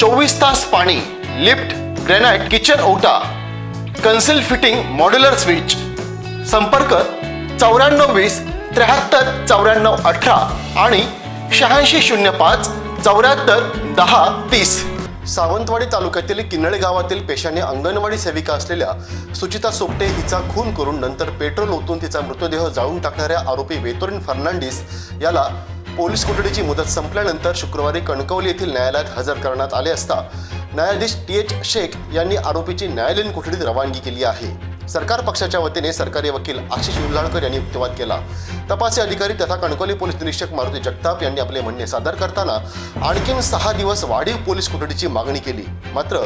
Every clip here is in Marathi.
चोवीस तास पाणी लिफ्ट ग्रेनाइट किचन ओटा कन्सिल फिटिंग मॉड्युलर स्विच. संपर्क चौऱ्याण्णव वीस त्र्याहत्तर चौऱ्याण्णव अठरा आणि शहाऐंशी शून्य पाच चौऱ्याहत्तर दहा तीस. सावंतवाडी तालुक्यातील किन्नळे गावातील पेशाने अंगणवाडी सेविका असलेल्या सुचिता सोपटे हिचा खून करून नंतर पेट्रोल ओतून तिचा मृतदेह जाळून टाकणाऱ्या आरोपी वेतोरिन फर्नांडिस याला पोलीस कोठडीची मुदत संपल्यानंतर शुक्रवारी कणकवली येथील न्यायालयात हजर करण्यात आले असता न्यायाधीश टी एच शेख यांनी आरोपीची न्यायालयीन कोठडीत रवानगी केली आहे. सरकार पक्षाच्या वतीने सरकारी वकील आशिष उल्हाळकर यांनी युक्तिवाद केला. तपासी अधिकारी तथा कणकवली पोलीस निरीक्षक मारुती जगताप यांनी आपले म्हणणे सादर करताना आणखीन सहा दिवस वाढीव पोलीस कोठडीची मागणी केली. मात्र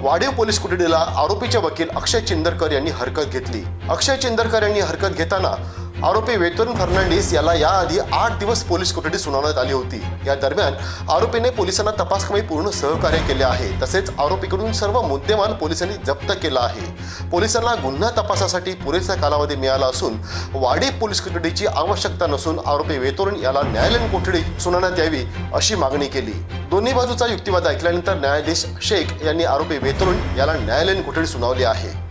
वाढीव पोलीस कोठडीला आरोपीचे वकील अक्षय चिंदरकर यांनी हरकत घेतली. अक्षय चिंदरकर यांनी हरकत घेताना आरोपी वेतन फर्नांडिस याला याआधी आठ दिवस पोलीस कोठडी सुनावण्यात आली होती. या दरम्यान आरोपीने पोलिसांना तपासकामी पूर्ण सहकार्य केले आहे. तसेच आरोपीकडून सर्व मुद्देमाल पोलिसांनी जप्त केला आहे. पोलिसांना गुन्हा तपासासाठी पुरेसा कालावधी मिळाला असून वाडी पोलीस कोठडीची आवश्यकता नसून आरोपी वेतोरण याला न्यायालयीन कोठडी सुनावण्यात यावी अशी मागणी केली. दोन्ही बाजूचा युक्तिवाद ऐकल्यानंतर न्यायाधीश शेख यांनी आरोपी वेतोरण याला न्यायालयीन कोठडी सुनावली आहे.